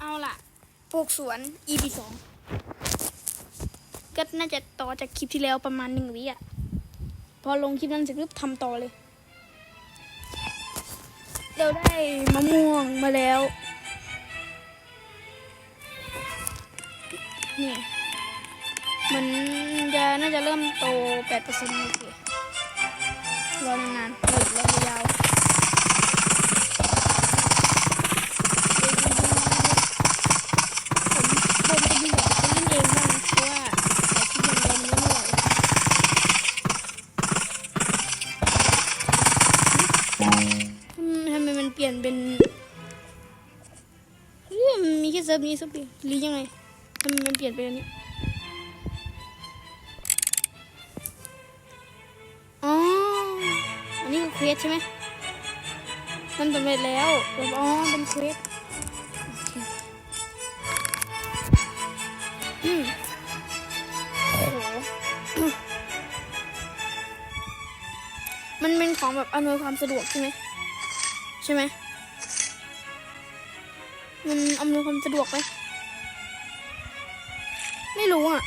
เอาล่ะปลูกสวน EP สองก็น่าจะต่อจากคลิปที่แล้วประมาณหนึ่งวิอะ พอลงคลิปนั้นเสร็จปุ๊บทำต่อเลยเราได้มะม่วงมาแล้ว นี่ มันจะน่าจะเริ่มโต8%โอเครอนานๆเฮ้ยรอยาว ลี่ยนเป็นเฮ้มีแค่เซิร์ฟนี้เซิร์ฟเดียวหรือยังไงทำไมมันเปลี่ยนไปอันนี้อ๋ออันนี้คือเควสใช่ไหมมันสำเร็จแล้วแบบอ๋อเป็นเควสโอเคอืมโอ้โหมันเป็นของแบบอำนวยความสะดวกใช่ไหม ใช่ไหมมันอำนวยความสะดวกไหมไม่รู้อะ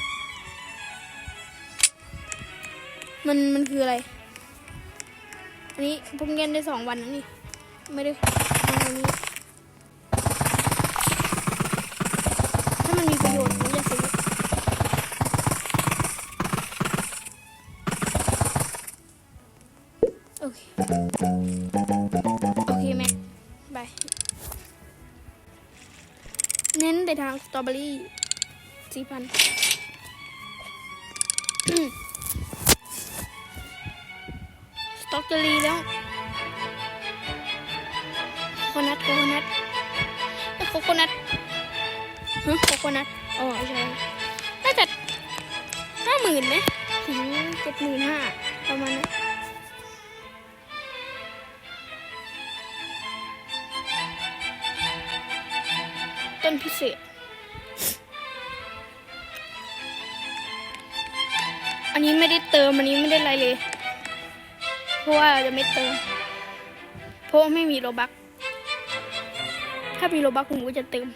มันมันคืออะไร อันนี้ผมเรียนได้สองวันนะนี่ ไม่ได้อาอันนี้ ถ้ามันมีประโยชน์ผมจะซื้อโอเค อเบอรี่สี่พันสต็อกจะรีแล้วโคโนัทโคโนัทเอ้ยโคโคนัทฮะโคโคนัทอ๋อใช่น่าจะห้าหมื่นไหมถึงเจ็ดหมื่นห้าประมาณนั้นต้นพิเศษ อันนี้ไม่ได้เติมอันนี้ไม่ได้อะไรเลย เพราะว่าจะไม่เติม เพราะไม่มีโลบักถ้ามีโลบักผมก็จะเติม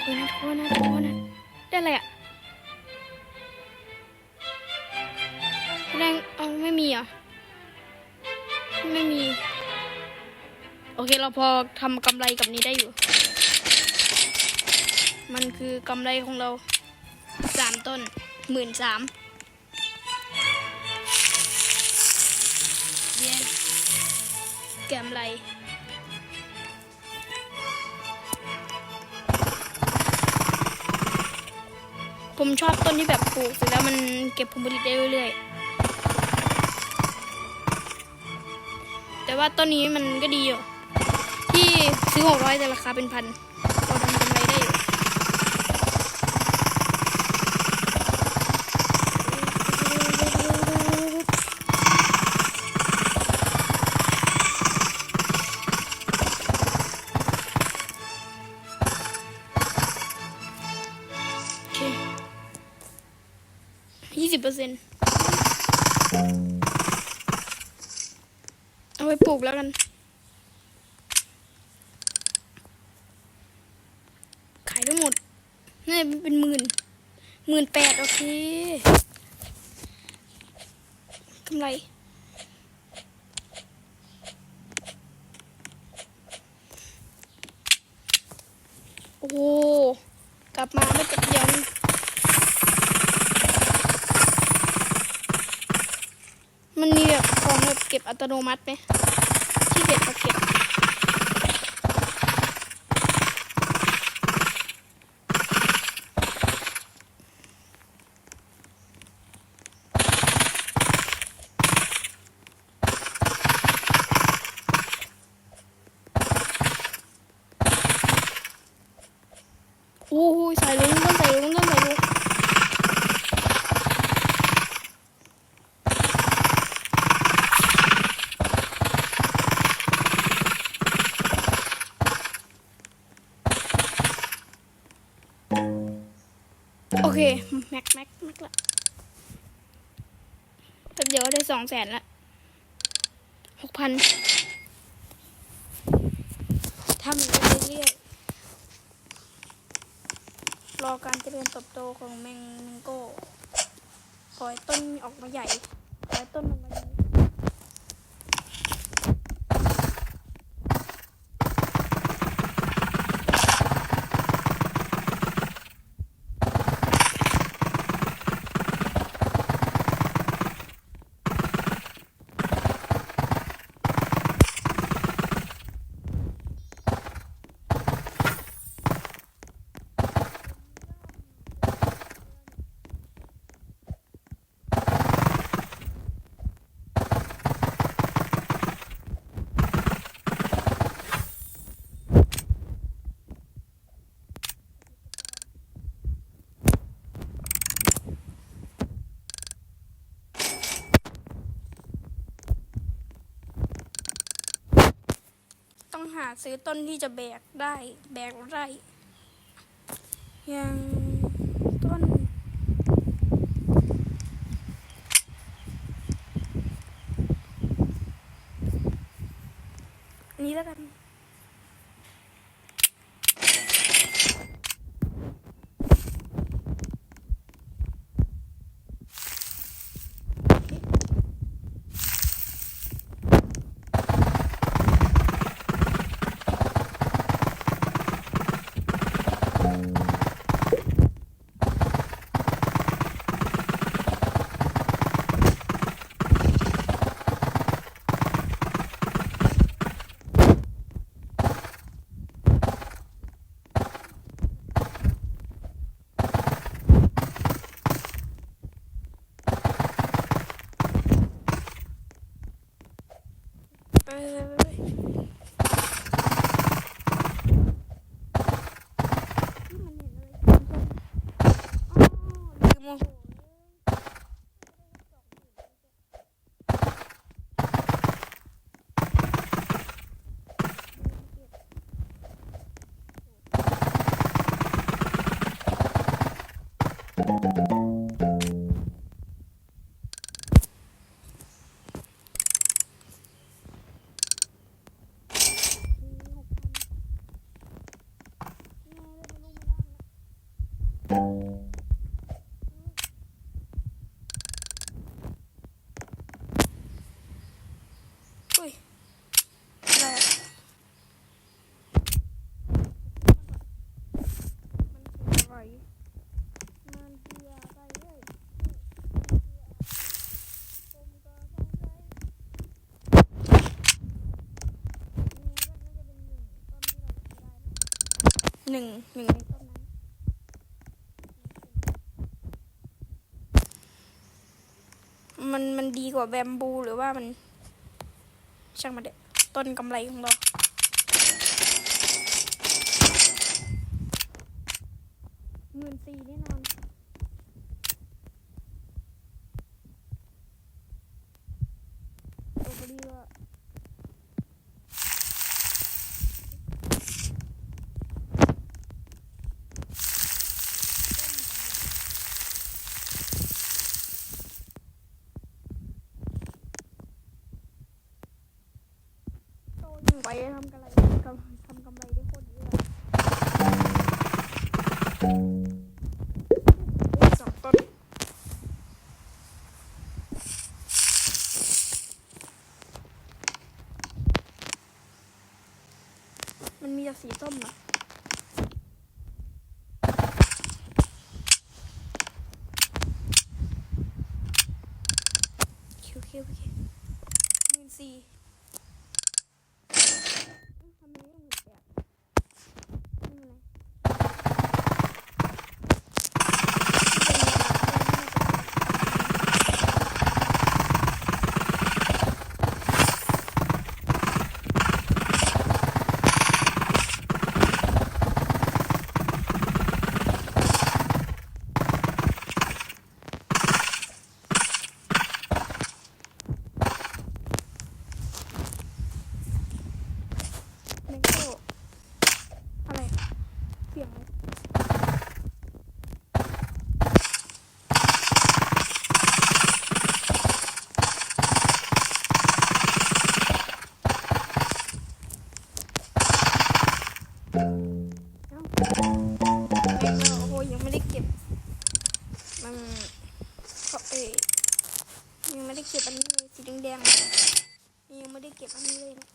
โคนะโคนะโคนะได้อะไรอะแรงเอาไม่มีอะไม่มี โอเคเราพอทำกำไรกับนี้ได้อยู่ มันคือกำไรของเราสามต้นหมื่นสามเย้กำไรผมชอบต้นที่แบบปลูกเสร็จแล้วมันเก็บผลผลิตได้เรื่อยๆ แต่ว่าต้นนี้มันก็ดีอยู่ ที่ซื้อหกร้อยแต่ราคาเป็นพัน ไปปลูกแล้วกัน ขายได้งหมดนี่เป็นหมื่นหมื่นแปดโอเคกำไรโอ้กลับมาไม่เป็นเดียวนี่มันมี เก็บอัตโนมัติไหมที่เด็ดมาเก็บ โอ้ยใส่ลุงต้องใส่ลุงต้องใส่ลุงโอเค แม็กแม็กแม็กละแป๊บเดียวได้สองแสนละหกพันทำอีกได้เรื่อยๆรอการเจริญเติบโตของแมงแมงโก้ปล่อยต้นออกมาใหญ่ปล่อยต้นออกมาซื้อต้นที่จะแบกได้ แบกไร่อย่างต้น นี้แล้วกัน ไปไปไปไปนี่มันเห็นอะไรกันอ๋อ ลืมโอ้โหอุ้ยอะไรอะมันคืออะไรมันคืออะไรเว้ยผมก็สงสัย หนึ่งหนึ่งในต้นนั้น มันมันดีกว่าแบมบูหรือว่ามัน ช่างมันเด็ต้นกำไรของเราหมื่นสี่แน่นอนตัวบรีว่าโตยิ่งไปทำกำไรทำกำไรได้โคตรเยอะสองต้นมันมีแต่สีส้มนะโอเคโอเคโอเคหมื่นสี่เอ้ยทำไมไม่หมื่นแปดไม่เป็นไรแมงโก้อะไรเสียงอะไร เอ้าแม่งเรา โอ้โหยังไม่ได้เก็บ มันเขาเอยยังไม่ได้เก็บอันนี้เลยสีแดงๆอะยังไม่ได้เก็บอันนี้เลยนะ